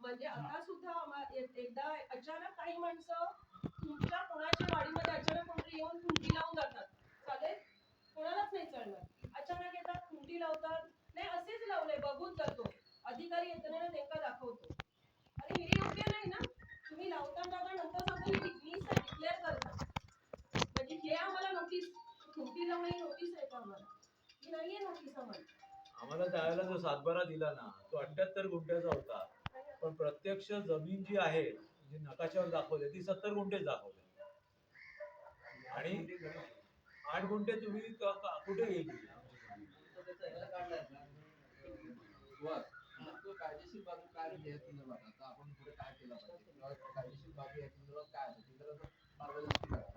म्हणजे आता सुद्धा एकदा अचानक काही माणसं तुमच्या कोणाच्या वाडीमध्ये अचानक कोणतरी येऊन खुंटी लावून जातात. चालेल? कोणालाच नाही चालणार. अचानक येतात खुंटी लावतात. नाही असेच लावले बघून जातो. अधिकारी येताना नेमका दाखवतो. अरे हे योग्य नाही ना? तुम्ही लावता का नंतर सांगतो मी. डिक्लेअर करता म्हणजे हे आम्हाला नोटीस खुंटी लावणे नोटीस आहे का आम्हाला? ही नाहीये नोटीस आम्हाला. आम्हाला त्यावेळेला जो सातबारा दिला ना तो अठ्याहत्तर गुंठ्याचा होता. प्रत्यक्ष जमीन जी आहे जी नकाशावर दाखवली ती सत्तर गुंठेच दाखवली आणि आठ गुंठे तुम्ही कुठे गेली? कायदेशीर बाजू काय या संदर्भात आता आपण पुढे काय केलं पाहिजे? कायदेशीर बाजू या संदर्भात काय जरा मार्गदर्शन करा.